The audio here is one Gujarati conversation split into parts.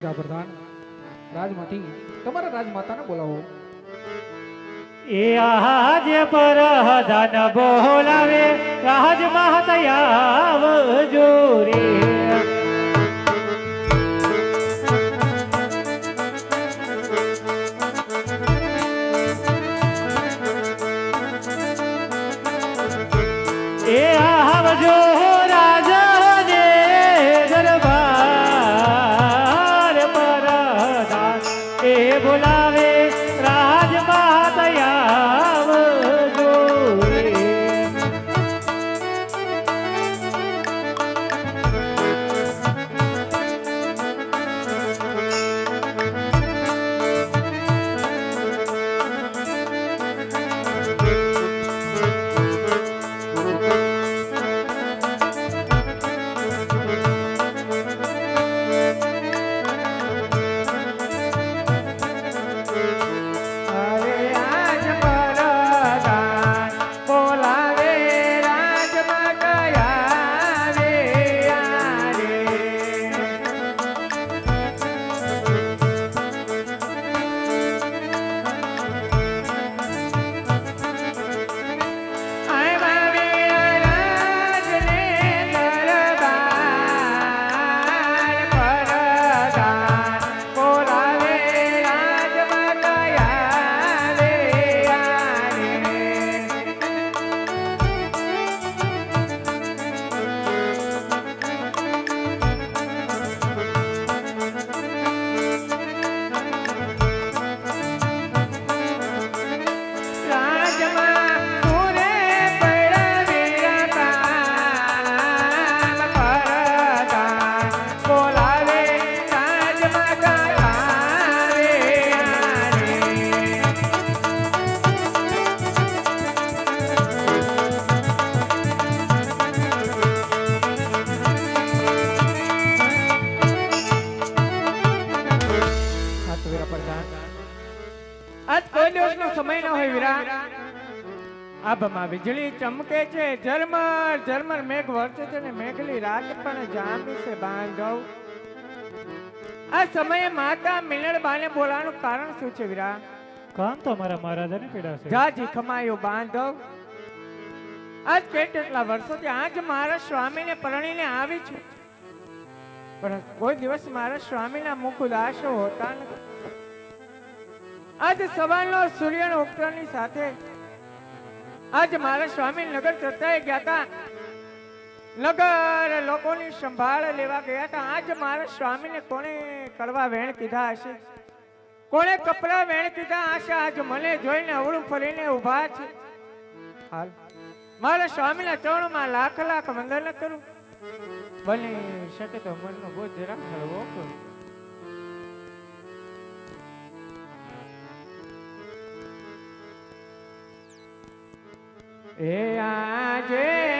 પ્રધાન રાજમાંથી તમારા રાજમાતાને બોલાવો. એ આજ પર ધન બોલાવે રાજ આવજો રે આભમાં વીજળી ચમકે છે. ઝરમર ઝરમર મેઘ વરસે છે ને મેઘલી રાત પણ જામી છે બાંધવ. આ સમયે માતા મિલણબાને બોલાવાનું કારણ શું છે વીરા? કામ તો અમારા મહારાજાને પીડાશે જાજી ખમાયો બાંધવ. આજ કેટલા વર્ષોથી આજ મારા સ્વામીને પરણીને આવી છું. પણ કોઈ દિવસ મારા સ્વામીના મુખ ઉદાસો હોતા નથી. આજ સવારનો સૂર્ય ઉપકરણની સાથે આજ મારા સ્વામી નગર ચર્ચાએ ગયા હતા નગર લોકોની સંભાળ લેવા ગયા હતા આજ મારા સ્વામીને કોણે કરવા વેણ કીધા હશે? કોણે કપડા વેણ કીધા? હશે આજ મને જોઈને અવળું ફરીને ઊભા છે. હાલ. મારા સ્વામીના ચરણમાં લાખ લાખ વંદન કરું. બની શકે તો મનનો બોજ જરા હળવો કરું. એ આજે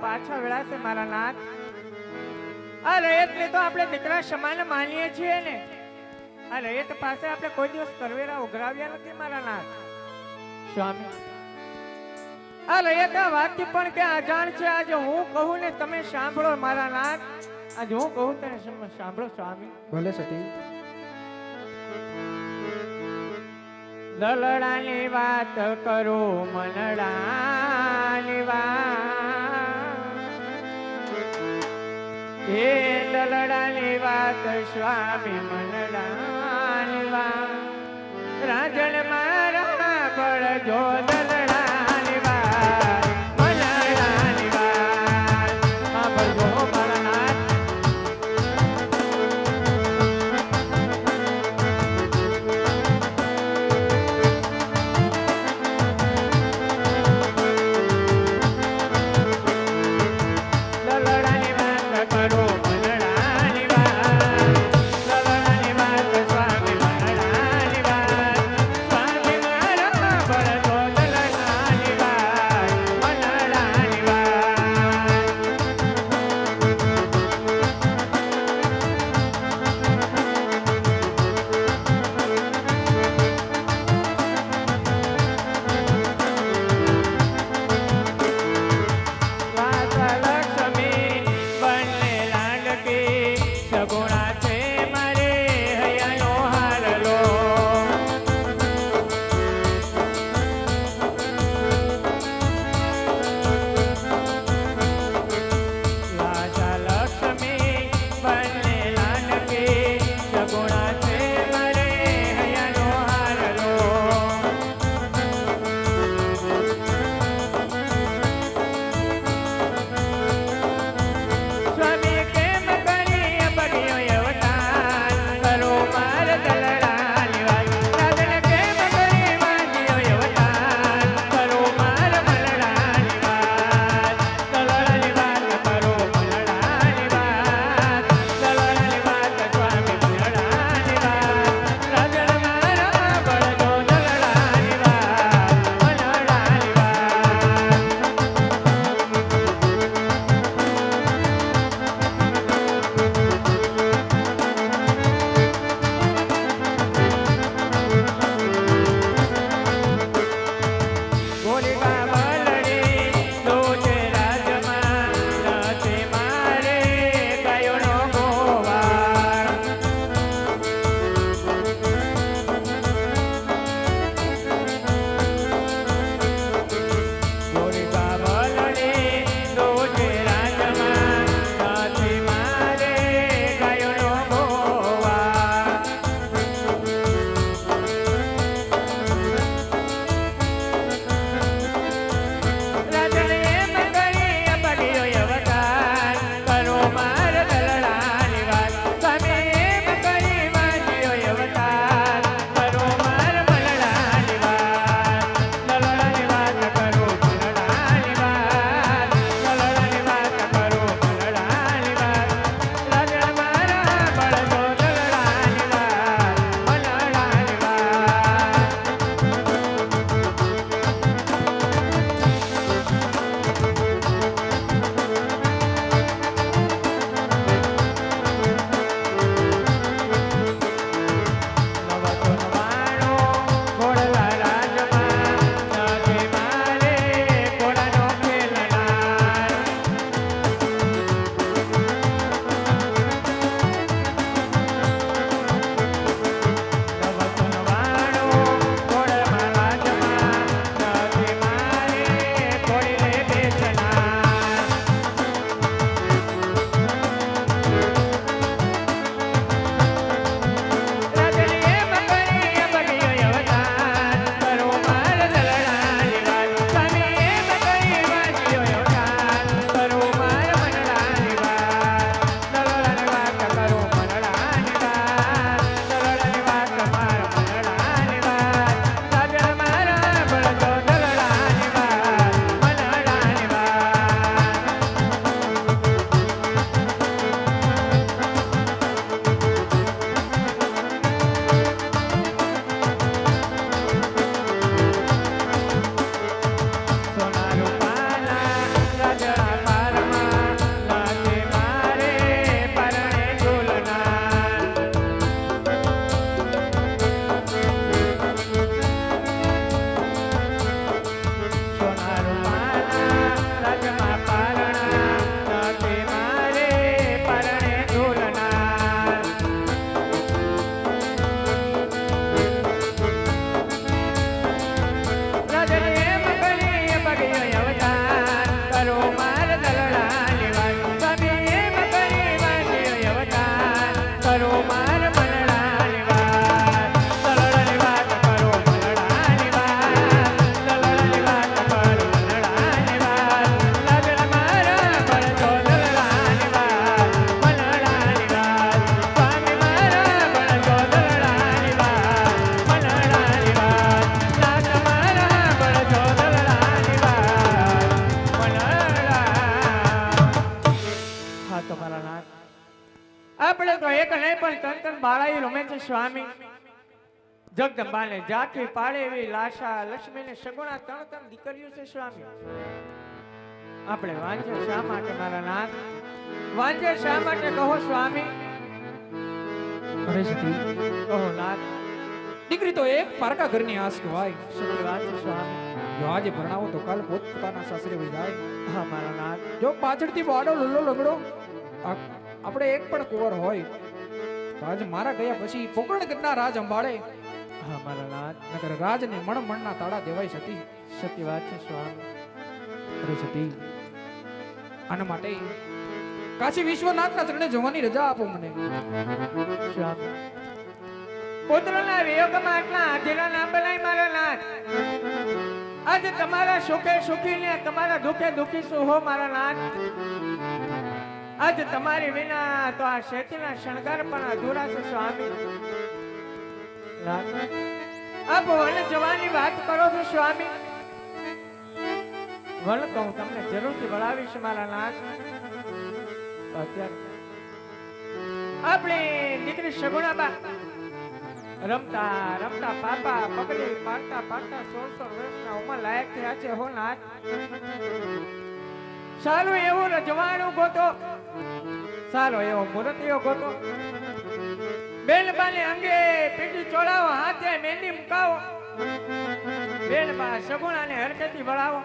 પાછા વળાશે મારા નાથ. આ રયતને તો આપણે દીકરા સમાન માનીએ છીએ ને. આ રયત પાસે આપણે કોઈ દિવસ કરવેરા ઉઘરાવ્યા નથી મારા નાથ. સ્વામી. આ રયત આ વાતથી પણ કે અજાણ છે. આજે હું કહું ને તમે સાંભળો મારા નાથ. આજે હું કહું તને સાંભળો સ્વામી. ભલે સતી. દલડાની વાત કરો મનડાની વાત. હે દલડાની વાત સ્વામી મનડાની વાત. રાજણ મારા પર જોદ આપણે તો એક નહીં પણ તન તન બાળાઈ રમે છે સ્વામી. જગદંબાને જાથી પાડે એવી લાશા લક્ષ્મીને સગુણા ત્રણ ત્રણ દીકરીઓ છે સ્વામી. આપણે વાંચે શા માટે મારા નાથ? વાંચે શા માટે કહો સ્વામી? કહો નાથ. દીકરી તો એક પારકા ઘરની આસ કહેવાય સત્ય વાત છે સ્વામી? જો આજે ભરણાવો તો કાલ પોત પોતાના સાસરે વહી જાય. હા મારા નાથ. જો પાછળથી વાડો લુલ્લો લગડો આપણે એક પણ કુંવર હોય રાજ મારા ગયા પછી પોકરણ કરનાર રાજ અંબાળે હા મારા નાથ નકર રાજને મણ મણના તાળા દેવાય સતી સતી વાત છે સ્વામી. અરે સતી આના માટે કાશી વિશ્વનાથના ચરણે જવાની રજા આપો મને. સ્વામી. પુત્રના વિયોગમાં આટલા આધીરા ના બનાય મારા નાથ. આજે તમારા સુખે સુખી ને તમારા દુખે દુખી શું હો મારા નાથ? આજે તમારી વિના તો આ શેતીના શણગાર પણ અધૂરા છે, સ્વામી. આપ વન જવાની વાત કરો છો, સ્વામી. વન તો હું તમને જરૂરથી વળાવીશ, મારા નાથ અત્યારે આપણી દીકરી સગુણાબા રમતા રમતા, પાપા પગલી પાડતા પાડતા સોળસો વર્ષના ઉંમર લાયક થયા છે, હો નાથ સારું એવું રજવાણું ગોતો. સારો એવો મૂર્તિઓ ગોતો. બેનબાને અંગે પીટી ચોડાવો હાથે મેંદી મુકાવો. બેનબા સગુણાને હરકતી વળાવો.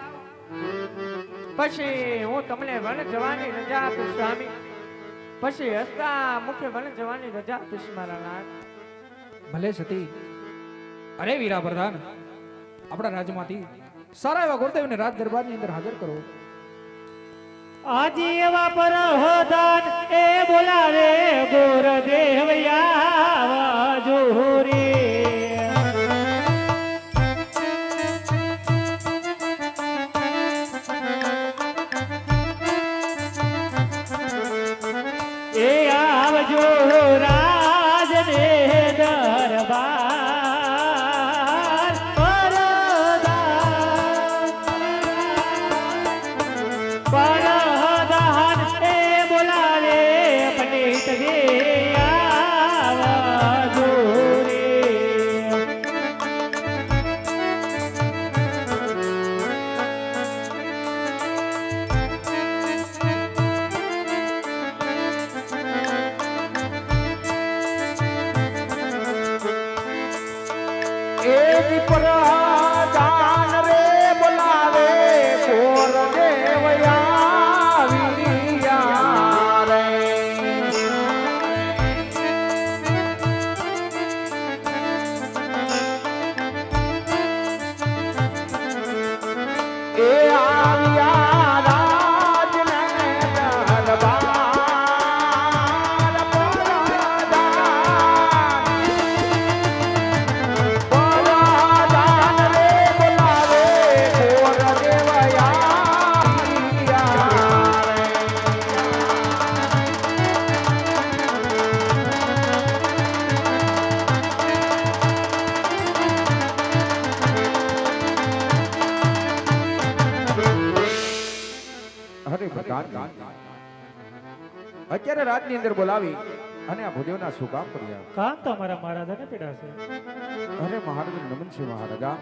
પછી હું તમને વન જવાની રજા આપીશ, સ્વામી. પછી હસતા મુખે વન જવાની રજા આપીશ, મારા નાથ ભલે સતી. અરે વીરા પ્રધાન આપણા રાજમાંથી સારા એવા ગુરુદેવને રાજ દરબારની અંદર હાજર કરો. આજી એવા પરહદાન એ બોલાવે ગોર દેવયા જોરે. હરે અત્યારે અત્યારે રાતની અંદર બોલાવી અને આ ભૂદેવના શું કામ કર્યા કામ તો અમારા મહારાજાને પીડાશે અરે મહારાજ નમન છે મહારાજા.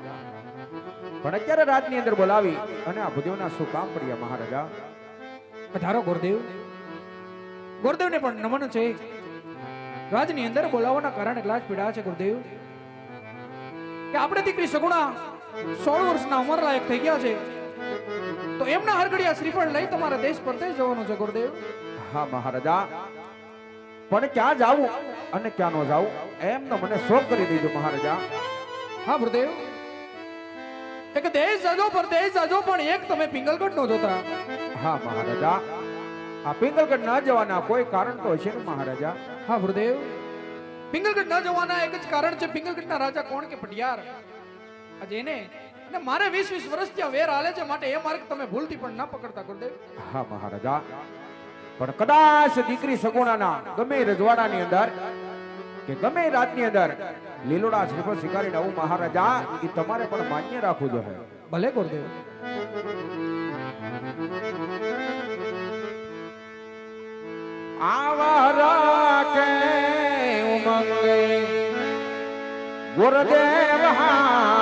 પણ અત્યારે રાતની અંદર બોલાવી અને આ ભૂદેવના શું કામ પડ્યા મહારાજા. પધારો ગુરુદેવ. ગુરુદેવને પણ નમન છે. રાજની અંદર બોલાવવાના કારણે એટલા જ પીડા છે ગુરુદેવ. કે આપણે દીકરી સગુણા સોળ વર્ષના ઉંમર લાયક થઈ ગયા છે. તો એમના હરગડિયા શ્રીફળ લઈ તમારા દેશ પરદેશ જવાનું છે ગુરુદેવ. હા મહારાજા. પણ ક્યાં જાવું અને ક્યાં ન જાવું એમનો મને શોખ કરી દેજો મહારાજા. હા ગુરુદેવ. એક દેશ જાજો પરદેશ જજો પણ એક તમે પિંગલગઢ નો જોતા. હા મહારાજા. આ પિંગલગઢ ન જવાના કોઈ કારણ તો હશે ને મહારાજા? હા ગુરુદેવ. પિંગલગઢ ન જવાના એક જ કારણ છે પિંગલગઢના રાજા કોણ કે પટિયાર? આજે એને અને મારે વીસ વીસ વર્ષ ત્યાં વેર હાલે છે માટે એ માર્ગ તમે ભૂલથી પણ ના પકડતા ગુરુદેવ. હા મહારાજા. પણ કદાચ દીકરી સગુણાના ગમે રજવાડાની અંદર કે ગમે રાતની અંદર લીલોડા શ્રીફળ સ્વીકારીને આવું મહારાજા એ તમારે પણ માન્ય રાખવું જોઈએ. ભલે ગુરુદેવ. આવા કે ઉમંગે. ગુરુદેવ રે